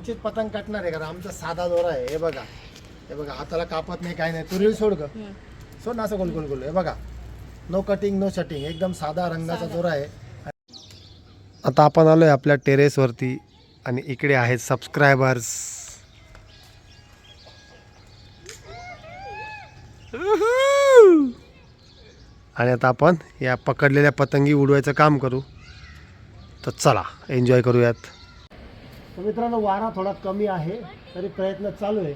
आमचीच पतंग कटणार आहे कारण आमचा साधा दोरा आहे. हे बघा. हे बघा हाताला कापत नाही काय नाही. तू रील सोड ग. सोड ना असं गोल गोल गोल. हे बघा. नो कटिंग नो शटिंग एकदम साधा रंगाचा दोरा आहे. आता आपण आलोय आपल्या टेरेसवरती आणि इकडे आहेत सबस्क्रायबर्स आणि आता आपण या पकडलेल्या पतंगी उडवायचं काम करू. तर चला एन्जॉय करूयात. तर मित्रांनो वारा थोडा कमी आहे तरी प्रयत्न चालू आहे.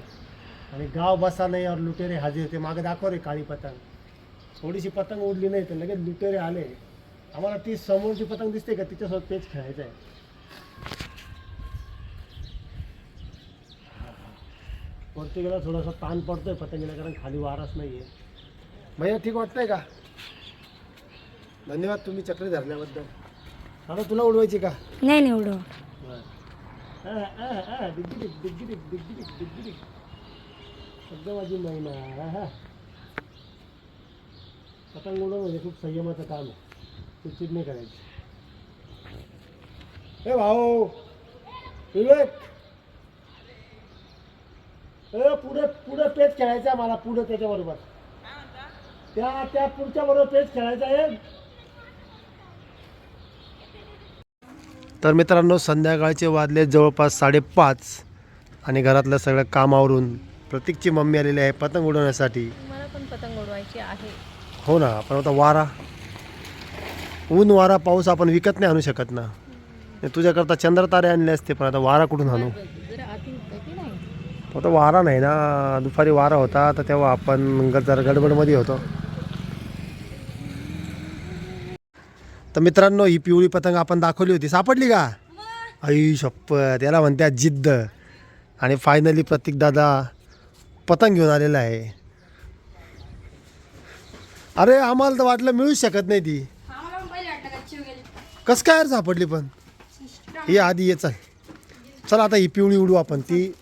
आणि गाव बसा नाही और लुटेरे हाजीर ते मागे दाखव रे काळी पतंग. थोडीशी पतंग उडली नाही तर लगेच लुटेरे आले. आम्हाला ती समोरची पतंग दिसते का? तिच्यासोबत तेच खेळायचं आहे. वरती गेला थोडासा ताण पडतोय पतंगीला कारण खाली वाराच नाही आहे भैया ठीक वाटतंय का? धन्यवाद तुम्ही चक्री धरल्याबद्दल आता तुला उडवायची का? नाही नाही आ, डिग्गी डिग, डिग्गी डिग, डिग्गी डिग्गी सध्या माझी महिना हा. पतंग उडवणं म्हणजे खूप संयमाचं काम आहे चिडचिड नाही करायची ए भाऊ विवेक ए पुढे पुढे पेच खेळायचा मला पुढे त्याच्याबरोबर त्या त्या पुढच्या बरोबर पेच खेळायचा आहे तर मित्रांनो संध्याकाळचे वाजले जवळपास साडेपाच आणि घरातलं सगळं काम आवरून प्रतीकची मम्मी आलेली आहे पतंग उडवण्यासाठी. मला पण पतंग उडवायची आहे. हो ना पण आता वारा ऊन वारा पाऊस आपण विकत नाही आणू शकत ना. तुझ्याकरता चंद्रतारे आणले असते पण आता वारा कुठून आणू? आता वारा नाही ना दुपारी वारा होता तर तेव्हा आपण जरा गडबडमध्ये होतो. तर मित्रांनो ही पिवळी पतंग आपण दाखवली होती. सापडली का? आई शप्पथ याला म्हणतात जिद्द. आणि फायनली प्रतीक दादा पतंग घेऊन आलेला आहे. अरे आम्हाला तर वाटलं मिळूच शकत नाही ती. कस काय सापडली पण? ही आधी ये चल. चल आता ही पिवळी उडू आपण ती.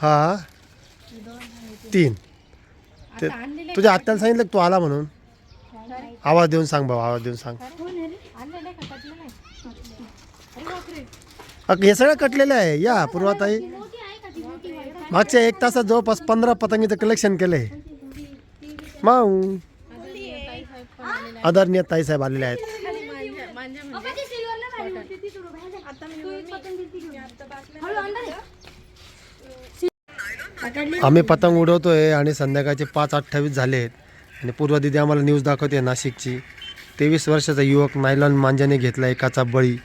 हा तीन. तुझ्या आत्याला सांगितलं तू आला म्हणून? आवाज देऊन सांग भाऊ आवाज देऊन सांग. अग, हे सगळं कटलेलं आहे. या पूर्वाताई आहे मागच्या एक तासात जवळपास पंधरा पतंगीचं कलेक्शन केलं आहे माऊ. आदरणीय ताईसाहेब आलेले आहेत. आम्ही पतंग उडवतोय आणि संध्याकाळचे पाच अठ्ठावीस झाले आहेत आणि पूर्वा दिदी आम्हाला न्यूज दाखवते नाशिकची. तेवीस वर्षाचा युवक नायलॉन मांजाने घेतला एकाचा बळी.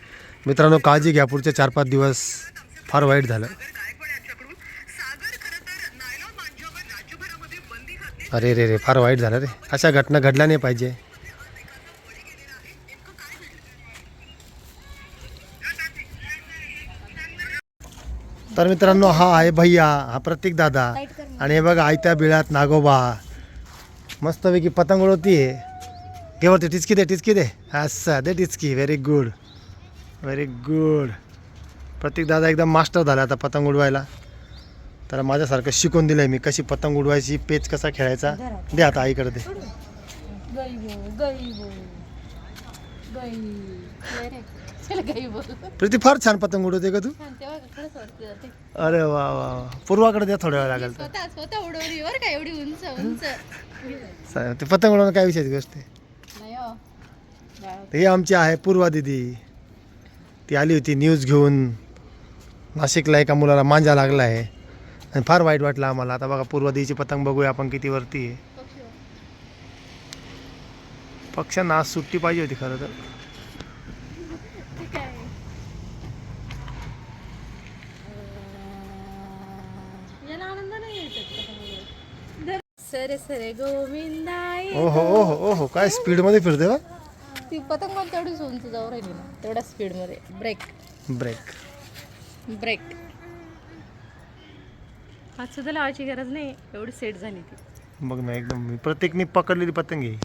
मित्रांनो काळजी घ्या पुढचे चार पाच दिवस फार वाईट झालं. अरे रे रे फार वाईट झालं रे. अशा घटना घडल्या नाही पाहिजे. तर मित्रांनो हा आहे भैया हा प्रतीक दादा. आणि हे बघा आयत्या बिळात नागोबा. मस्तपैकी पतंग उडवती आहे. घे वरती टिचकी दे टिचकी दे. असं दे टिचकी. Very good very good Prateek दादा एकदम मास्टर झाला आता पतंग उडवायला. तर माझ्यासारखं शिकून दिलं आहे मी कशी पतंग उडवायची पेच कसा खेळायचा. दे आता आईकडे दे. गई गई बोल प्रीती फार छान पतंग उडवते का तू? तेव्हा खरंच वाटते जाते. अरे वा वा वा. पूर्वाकडे द्या थोड्या वेळ लागेल तर. स्वतः स्वतः उडवली बरं का एवढी उंच उंच. चा- ते पतंग उडवणं काय विषयाची गोष्ट आहे? नाही हो. तर ही आमची आहे पूर्वा दिदी. ती आली होती न्यूज घेऊन. नाशिकला एका मुलाला मांजा लागला आहे. आणि फार वाईट वाटलं आम्हाला. आता बघा पूर्वा दिदीची पतंग बघूया आपण किती वरती आहे. पक्ष्यांना आज सुट्टी पाहिजे होती खरं तर. सरे गोविंदाय ओहो ओहो ओहो काय स्पीडमध्ये फिरते बा ती पतंग पण तेवढीच उंच जाऊ राहिली ना तेवढ्या स्पीडमध्ये. ब्रेक ब्रेक ब्रेक आज सुद्धा लावायची गरज नाही एवढी सेट झाली ती. बघ ना एकदम प्रत्येकने पकडलेली पतंग आहे.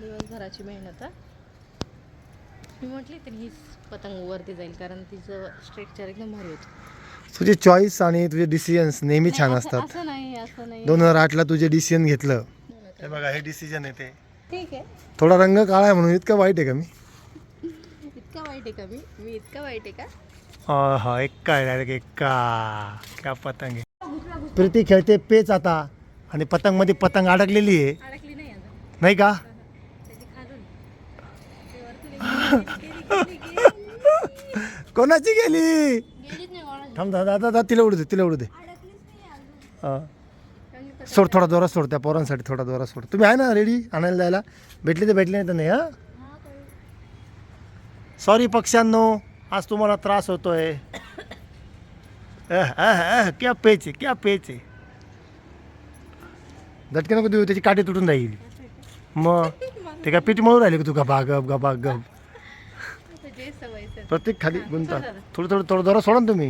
दिवसभराची मेहनत हा. मी म्हटली तरी ही पतंग वरती जाईल कारण तिचं स्ट्रक्चर एकदम भारी होतं. तुझे चॉईस आणि तुझे डिसिजन्स नेहमी छान असतात. असं नाही असं नाही. दोन हजार आठला तुझे डिसिजन घेतलं. हे बघा हे डिसिजन आहे ते. ठीक आहे. थोडा रंग काळा आहे म्हणून इतकं वाईट आहे का मी? इतकं वाईट आहे का मी? मी इतका वाईट आहे का? हा एक्का डायरेक्ट एक्का. क्या पतंग आहे. प्रीती खेळते पेच आता. आणि पतंगमध्ये पतंग अडकलेली आहे. अडकली नाही का? त्याची खाजून ते वरतून गेली, गेली, गेली, गेली. कोणाची गेली. थांब दादा दादा तिला उडू दे तिला उडू दे. हा. सोड थोडा दोरा सोड त्या पोरांसाठी थोडा दोरा सोड तुम्ही आहे ना रेडी आणायला जायला भेटली तर भेटली नाही तर नाही हा. सॉरी पक्ष्यांनो आज तुम्हाला त्रास होतोय क्या पेच आहे क्या पेच आहे झटके नको देऊ त्याची काठी तुटून जाईल मग ते काय पीठ मळून राहिले का तू गबा गप गबा गप. प्रत्येक खाली गुंता. थोडं थोडं थोडं दोरा सोडा ना तुम्ही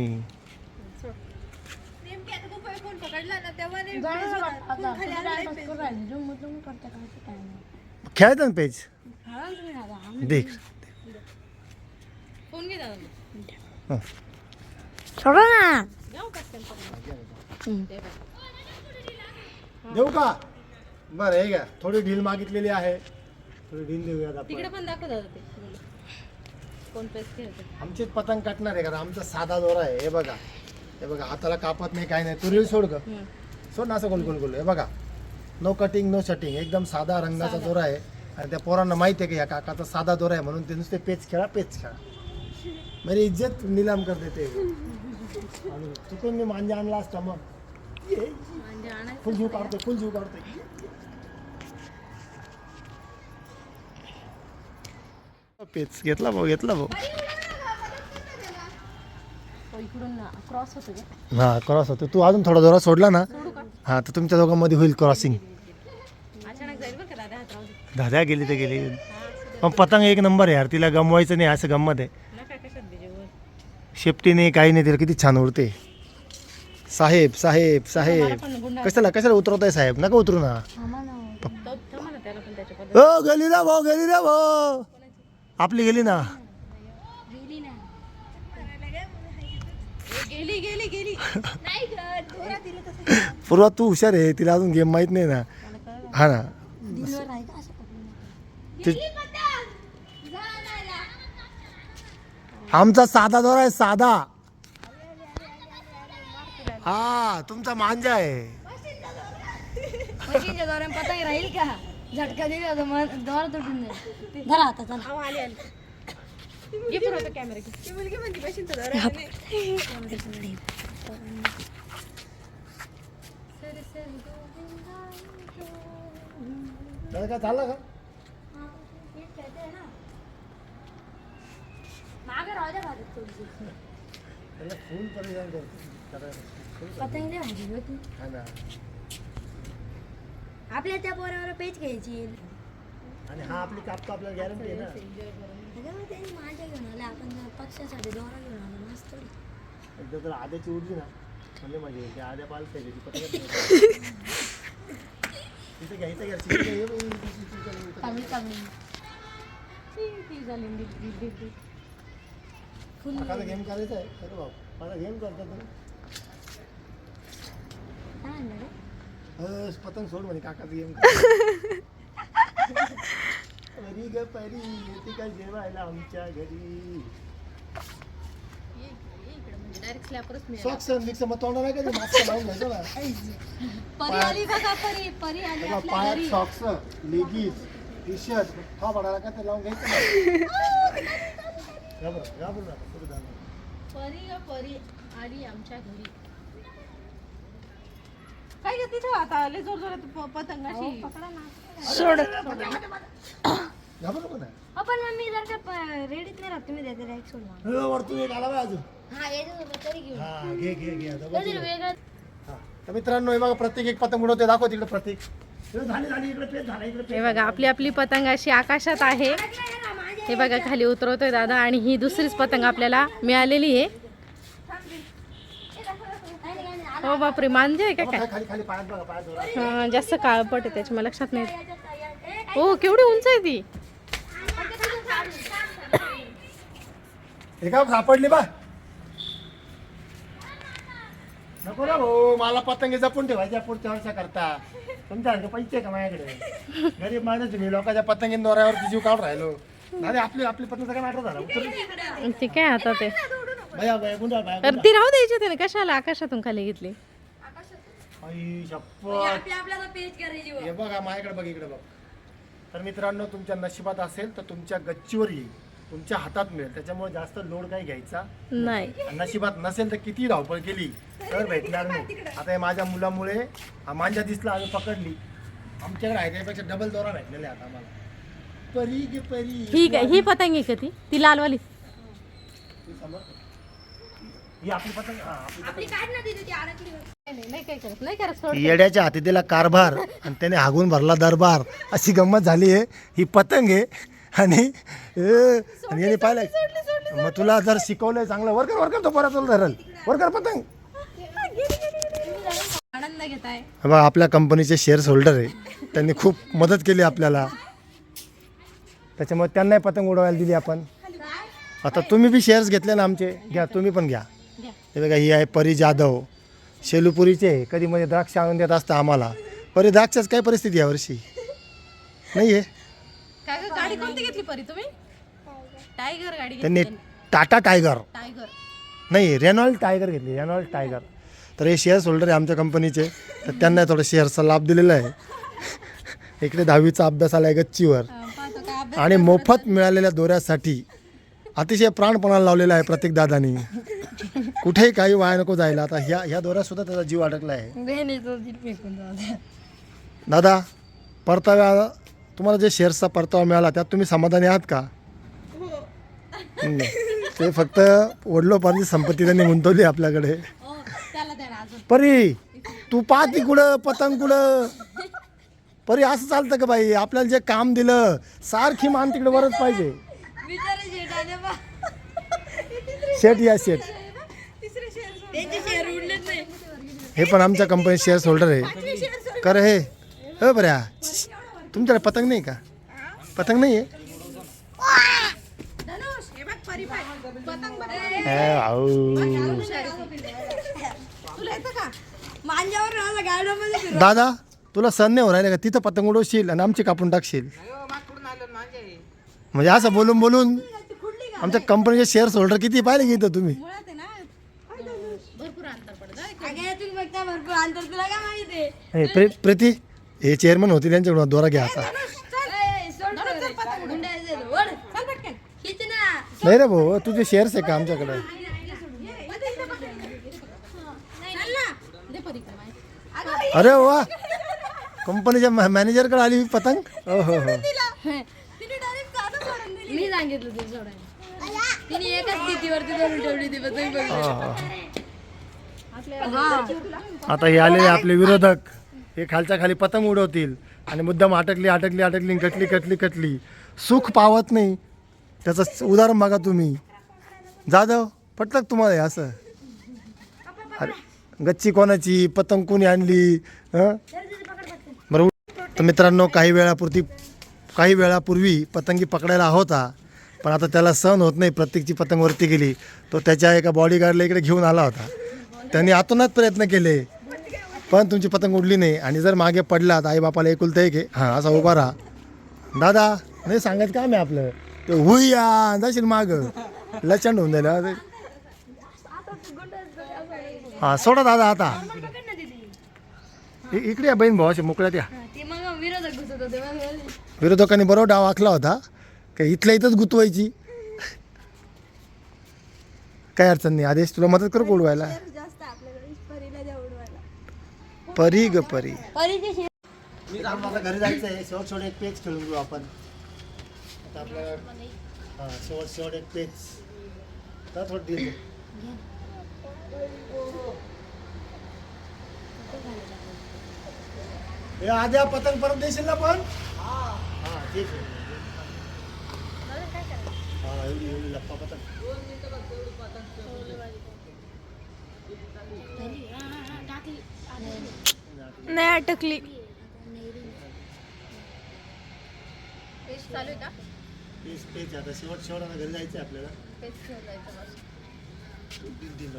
खेळायचं ना पेज? देख. फोन घे दादा मग. हं. सोडा ना. देऊ का? बरं हे घ्या. थोडी ढील मागितलेली आहे. थोडी ढील देऊयात तिकडे पण दाखव दादा ते कोण पेस खेळते आमचीच पतंग काटणार आहे कारण आमचा साधा दोरा आहे. हे बघा. हे बघा हाताला कापत नाही काय नाही. तू रील सोड ग. सोड ना असं गोल गोल गोल. हे बघा. नो कटिंग नो शटिंग एकदम साधा रंगाचा. दोरा आहे. आणि त्या पोरांना माहिती आहे की या काकाचा साधा दोरा आहे म्हणून ते नुसते पेच खेळा पेच खेळा. मेरी इज्जत निलाम कर देते. आणि चुकून मी मांजा आणला असता मग. फुल जीव काढतो फुल जीव काढतो पेच घेतला भाऊ घेतला भाऊ तो इकडून क्रॉस होतो का हा क्रॉस होतो. तू अजून थोडा दोरा सोडला ना. हा तर तुमच्या दोघांमध्ये होईल क्रॉसिंग दादा गेली तर गेली. पण पतंग एक नंबर आहे यार तिला गमवायचं नाही असं गंमत आहे. शेपटी नाही काही नाही तिला किती छान उडते. साहेब साहेब साहेब. कशाला कशाला उतरवताय साहेब? नका उतरू ना. हो गेली ना भाऊ गेली ना भाऊ. आपली गेली ना. गेली गेली गेली. नाही ग दोरा दिलं तसं. पूर्वा तू हुशार आहे तिला अजून गेम माहीत नाही ना. हा ना. दिलवर आहे का असं पकडून ते- गेली पतंग. जा आणायला. आमचा साधा दोरा आहे साधा. हा तुमचा मांजा आहे. मशीनच्या दोऱ्याने पतंग राहील का? झटका दिला तर मग दोरा तुटून जाईल धरा आता चला. हा आले आले. काय चाललं का फुल करतो. हा. आपल्या त्या पोरावर पेच घ्यायची आणि हा आपली कापतो आपल्याला गॅरंटी आहे ना त्यांनी माझ्या घेऊन आले आपण जर पक्षासाठी दोरा घेऊन आलो मस्त एकदा तर आद्याची उडली ना म्हणजे म्हणजे त्या आद्या पालत आहे त्याची पटकन इथे घ्या इथे घ्या इथे घ्या, इथे घ्या, इथे घ्या. चांगली चांगली. ती ती झाली काकाचा गेम करायचा आहे. अरे बाप माझा गेम करता तुम्ही पतंग सोड म्हणे काकाचा गेम परी ग परी येते का जेवायला आमच्या घरी? म्हणजे डायरेक्ट स्लॅपरच मिळाला. सॉक्स मिक्स मग तोंडा नाही का ते मागचं लावून घ्यायचं ना? परी आली बघा परी परी आली तेव्हा आपल्या पायात घरी. सॉक्स लेगीज टी शर्ट हा पडायला का ते लावून घ्यायचं ना? घाबरत घाबरू नका पुढे जा ना. परी ग परी आली आमच्या घरी. काय ग तिथं आता आले जोर जोरात पतंगाशी पकडा ना. सोड. घाबरू नको ना आपण मग मी जर का रेडीत नाही राहत तुम्ही देते डायरेक्ट सोडवा हो, वरतून एक आला बाय अजून. हा याच्यासोबत तरी घेऊन. हा घे घे घे आता बघ. काहीतरी तिकडे. वेगळं? हा. तर मित्रांनो हे बघा प्रत्येक एक पतंग उडवते दाखव तिकडे प्रत्येक हे झाली झाली इकडे पेच झाला इकडे हे बघा आपली आपली पतंग अशी आकाशात आहे. हे बघा खाली उतरवतोय दादा आणि ही दुसरीच पतंग आपल्याला मिळालेली आहे. हो बापरे मांजे आहे का. काय? खाली खाली पायात बघा पायात जोरा. हा, जास्त काळपट आहे त्याच्या मला लक्षात नाही हो केवढी उंच आहे ती. हे का सापडली बा? नको ना भाऊ मला पतंगी जपून ठेवायच्या पुढच्या वर्षा करता तुमच्यासारखे पैसे आहे का माझ्याकडे? गरीब माणूस मी लोकांच्या पतंगी दोऱ्यावरती जीव काढून राहिलो. दादा आपली आपली पत्नीचा काय मॅटर झाला. उतर ते काय आता ते गुंडा तर ती राहू द्यायची त्याने कशाला? आकाशातून खाली घेतली. आई शप्पथ आपल्याला पेज करायची हे बघा माझ्याकडे बघ इकडे बघ. तर मित्रांनो तुमच्या नशिबात असेल तर तुमच्या गच्चीवर येईल. तुमच्या हातात मिळेल. त्याच्यामुळे जास्त लोड काही घ्यायचा नाही. नशिबात नसेल तर किती धावपळ केली तर भेटणार नाही. आता हे माझ्या मुलामुळे हा मांजा दिसला आम्ही पकडली. आमच्याकडे आहे त्यापेक्षा डबल दोरा भेटलेला आहे आता आम्हाला. परी गे परी. ही काय ही पतंग आहे का ती? ती लालवाली. तू. ही आपली पतंग हा, आपली आपली काढ ना तिथे ती अडकली नाही काय करत नाही करत सोड. येड्याच्या हाती दिला कारभार आणि त्याने हागून भरला दरबार. अशी गंमत झाली आहे. ही पतंग आहे. आणि ए, आणि याने पाहिलं मग तुला जर शिकवलंय चांगलं वर कर वर कर तो परत तुला धरल. वर कर पतंग. आनंद बघा आपल्या कंपनीचे शेअर्स होल्डर आहे. त्यांनी खूप मदत केली आपल्याला. त्याच्यामुळे त्यांनाही पतंग उडवायला दिली आपण. आता तुम्ही बी शेअर्स घेतले ना आमचे घ्या तुम्ही पण घ्या. हे बघा ही आहे परी जाधव. शेलूपुरीचे कधी मध्ये द्राक्ष आणून देत असतं आम्हाला. परी द्राक्षाच काय परिस्थिती यावर्षी नाही आहे काय गं, गाडी कोणती घेतली परी तुम्ही? टायगर गाडी त्यांनी घेतली टाटा टायगर. टायगर नाही रेनॉल्ड टायगर घेतली रेनॉल्ड टायगर. तर हे शेअर्स होल्डर आहे आमच्या कंपनीचे तर त्यांना थोडं शेअर्सचा लाभ दिलेला आहे. इकडे दहावीचा अभ्यास आला आहे गच्चीवर पाहतो काय अभ्यास आणि मोफत मिळालेल्या दोऱ्यासाठी अतिशय प्राणपणाला लावलेला आहे प्रत्येक दादानी. कुठेही काही वाया नको जायला. आता ह्या ह्या दोऱ्यात सुद्धा त्याचा जीव अडकला आहे. दादा परताव्या तुम्हाला जे शेअर्सचा परतावा मिळाला त्यात तुम्ही समाधानी आहात का? हम्म. ते फक्त वडलोपार्जित संपत्ती त्यांनी गुंतवली आपल्याकडे. हो त्याला द्या ना अजून. परी तू पाहती कुठं पतंग कुठं? परी असं चालतं का बाई? आपल्याला जे काम दिलं सारखी मान तिकडे वरच पाहिजे. बिचारे शेट आले बा. शेट या शेट त्यांचे शेअर उडलेच नाही. हे पण आमच्या कंपनी शेअर्स होल्डर आहे. कर हे. हो बऱ्या. तुमच्याकडे पतंग नाही का? पतंग नाही आहे धनुष हे बघ परी पाय. पतंग बघ ए, आऊ. तुला येतं का? मांजावर राहिला गार्डनमध्ये फिरव. दादा तुला सण नाही हो राहिले का? तिथं पतंग उडवशील आणि आमची कापून टाकशील. म्हणजे असं बोलून बोलून आमच्या कंपनीचे शेअर्स होल्डर किती पाहिले की इथं तुम्ही? मुळात आहे ना? भरपूर अंतर पडत अगं तुम्ही बघता भरपूर अंतर तुला काय माहिती आहे हे प्रे- प्रीती हे चेअरमन होते त्यांच्याकडून दोरा घ्या ना. नाही रे भाऊ तुझे शेअर्स आहे का आमच्याकडे अरे वा कंपनीच्या मॅनेजरकडे आली पतंग हो हो हो. मी सांगितलं तिने सोडायला तिने एकाच भीतीवरती धरून ठेवली ती पण तुम्ही बघितलं. हा आता हे आलेले आपले विरोधक हे खालच्या खाली पतंग उडवतील आणि मुद्दाम अटकली अटकली अटकली कटली कटली कटली. सुख पावत नाही. त्याचं उदाहरण बघा तुम्ही. जाधव पटलं तुम्हाला हे असं? अरे गच्ची कोणाची? पतंग कोणी आणली? बरोबर बरं तर मित्रांनो काही वेळापुरती काही वेळापूर्वी पतंगी पकडायला होता पण आता त्याला सहन होत नाही. प्रत्येकची पतंग वरती गेली. तो त्याच्या एका बॉडीगार्डला इकडे घेऊन आला होता. त्यांनी आतूनच प्रयत्न केले. पण तुमची पतंग उडली नाही. आणि जर मागे पडला तर आई बापाला एकुलतं एक आहे. हां असा उभा राहा. दादा नाही सांगायचं काम आहे आपलं. ते हुईया जाशील माग. लचंड होऊन जाईल हां सोडा दादा आता. इकडे या बहीण असे मोकळ्यात या. विरोधकांनी बरोबर डाव आखला होता. का इथल्या इथंच गुतवायची? काय अडचण नाही आदेश तुला मदत करू का उडवायला जास्त आपल्याकडे परीला द्या उडवायला परी ग परी. परीचे मी आता घरी जायचं आहे शेवट शेवट एक पेज खेळून घेऊ आपण. आता आपल्याला हां शेवट शेवट एक पेज. तर थोडं deal दे. हे आद्या पतंग परत देशील ना पण? हां ठीक आहे. हां एवढी एवढी लप्पा पतंग. नाही अटकली. चालू का? पेज पेज आता शेवट शेवट आता घरी जायचं आहे आपल्याला. दिल.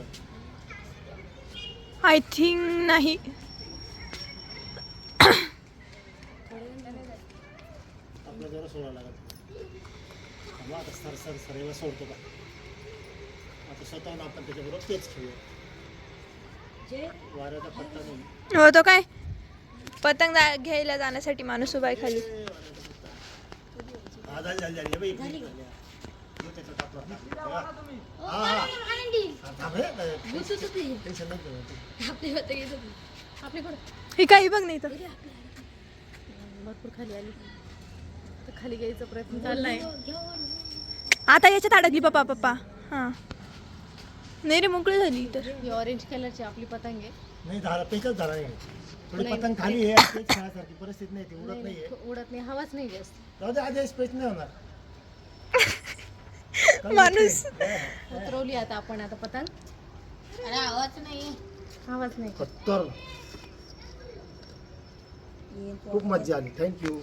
आय थिंक नाही. आपल्या जरा सोडावं लागत मग आता सर सर सरेला सोडतो का आता स्वतःहून आपण त्याच्याबरोबर तेच खेळूया. हो तो काय? पतंग जा- घ्यायला जाण्यासाठी माणूस उभा आहे खाली. हे ही काही बघ नाही तर भरपूर खाली आली खाली घ्यायचा प्रयत्न चाललाय आता याच्यात अडकली पप्पा पप्पा. हा. नाही रे मोकळी झाली तर ही ऑरेंज कलरची आपली पतंग आहे. नाही झाला नाही थोडी. पतंग खाली आहे खेळासारखी परिस्थिती नाही ती उडत नाही, उडत नाही हवाच नाही जास्त. जाऊ दे आज स्पेच नाही होणार. माणूस. उतरवली आता आपण आता पतंग. अरे आवाज नाही आवाज नाही. खत्तर. खूप मजा आली. थँक्यू